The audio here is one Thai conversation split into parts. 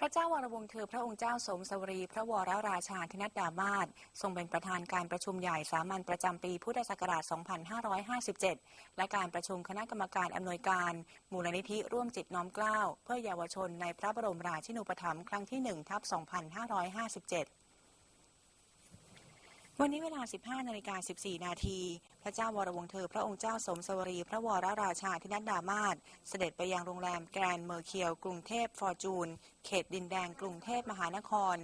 พระเจ้าวรวงศ์เธอพระองค์เจ้าสมสวรี พระวรราชาธินัดดามาศทรงเป็นประธานการประชุมใหญ่สามัญประจำปีพุทธศักราช 2557 และการประชุมคณะกรรมการอำนวยการ มูลนิธิร่วมจิตน้อมเกล้า เพื่อเยาวชนในพระบรมราชินูปถัมภ์ครั้งที่1ทับ2557 วันนี้เวลา 15 นาฬิกา 14 นาที พระเจ้าวรวงศ์เธอ พระองค์เจ้าสมสวรี พระวรราชาธินัดดามาศเสด็จไปยังโรงแรมแกรนด์เมอร์เคียว กรุงเทพฟอร์จูน เขตดินแดงกรุงเทพมหานคร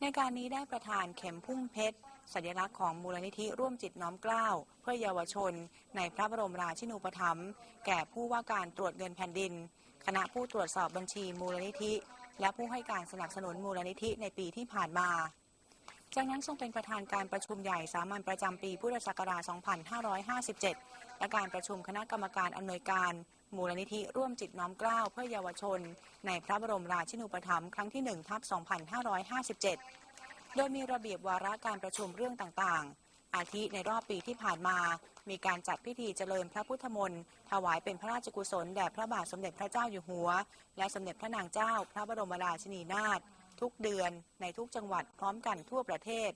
ในการนี้ได้ประทานเข็มพุ่งเพชร สัญลักษณ์ของมูลนิธิร่วมจิตน้อมเกล้า เพื่อเยาวชน ในพระบรมราชินูปถัมภ์แก่ผู้ว่าการตรวจเงินแผ่นดิน คณะผู้ตรวจสอบบัญชีมูลนิธิ และผู้ให้การสนับสนุนมูลนิธิในปีที่ผ่านมา จากนั้นทรงเป็นประธานการประชุมใหญ่สามัญประจำปีพุทธศักราช 2557 และการประชุมคณะกรรมการอำนวยการ มูลนิธิร่วมจิตน้อมเกล้าเพื่อเยาวชน ในพระบรมราชินูปถัมภ์ครั้งที่1ทับ2557 โดยมีระเบียบวาระการประชุมเรื่องต่างๆ อาทิในรอบปีที่ผ่านมา มีการจัดพิธีเจริญพระพุทธมนต์ถวายเป็นพระราชกุศลแด่พระบาทสมเด็จพระเจ้าอยู่หัว และสมเด็จพระนางเจ้า พระบรมราชินีนาถ ทุกเดือนในทุกจังหวัดพร้อมกันทั่วประเทศ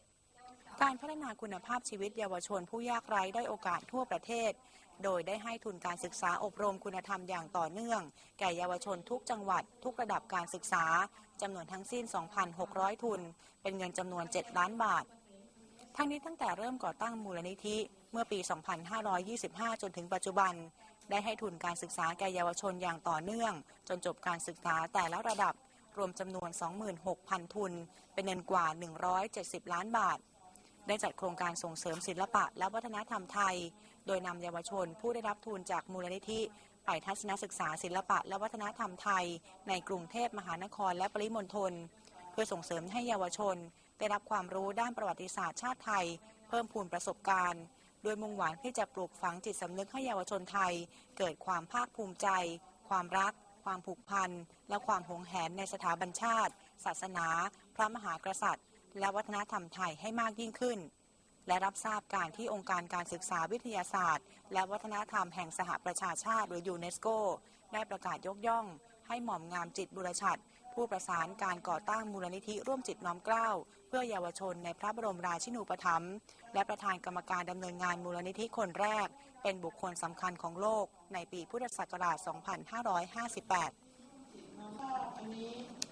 การพัฒนาคุณภาพชีวิตเยาวชนผู้ยากไร้ได้โอกาสทั่วประเทศ โดยได้ให้ทุนการศึกษาอบรมคุณธรรมอย่างต่อเนื่อง แก่เยาวชนทุกจังหวัด ทุกระดับการศึกษาจำนวนทั้งสิ้น 2,600 ทุน เป็นเงินจำนวน 7 ล้านบาททั้งนี้ตั้งแต่เริ่มก่อตั้งมูลนิธิเมื่อปี 2525 จนถึงปัจจุบัน ได้ให้ทุนการศึกษาแก่เยาวชนอย่างต่อเนื่อง จนจบการศึกษาแต่ละระดับ รวมจำนวน 26,000 ทุน เป็นเงินกว่า 170 ล้านบาท ได้จัดโครงการส่งเสริมศิลปะและวัฒนธรรมไทย โดยนำเยาวชนผู้ได้รับทุนจากมูลนิธิไปทัศนศึกษาศิลปะและวัฒนธรรมไทย ในกรุงเทพมหานครและปริมณฑลเพื่อส่งเสริมให้เยาวชน ได้รับความรู้ด้านประวัติศาสตร์ชาติไทย เพิ่มพูนประสบการณ์โดยมุ่งหวังที่จะปลูกฝังจิตสำนึกให้เยาวชนไทย เกิดความภาคภูมิใจ ความรัก ความผูกพัน และความหวงแหนในสถาบันชาติ ศาสนา พระมหากษัตริย์ และวัฒนธรรมไทยให้มากยิ่งขึ้น และรับทราบการที่องค์การการศึกษาวิทยาศาสตร์ และวัฒนธรรมแห่งสหประชาชาติหรือยูเนสโก ได้ประกาศยกย่อง ให้หม่อมงามจิตบุรชัด ผู้ประสานการก่อตั้งมูลนิธิร่วมจิตน้อมเกล้าเพื่อเยาวชนในพระบรมราชินูปถัมภ์และประธานกรรมการดำเนินงานมูลนิธิคนแรก เป็นบุคคลสำคัญของโลกในปีพุทธศักราช 2558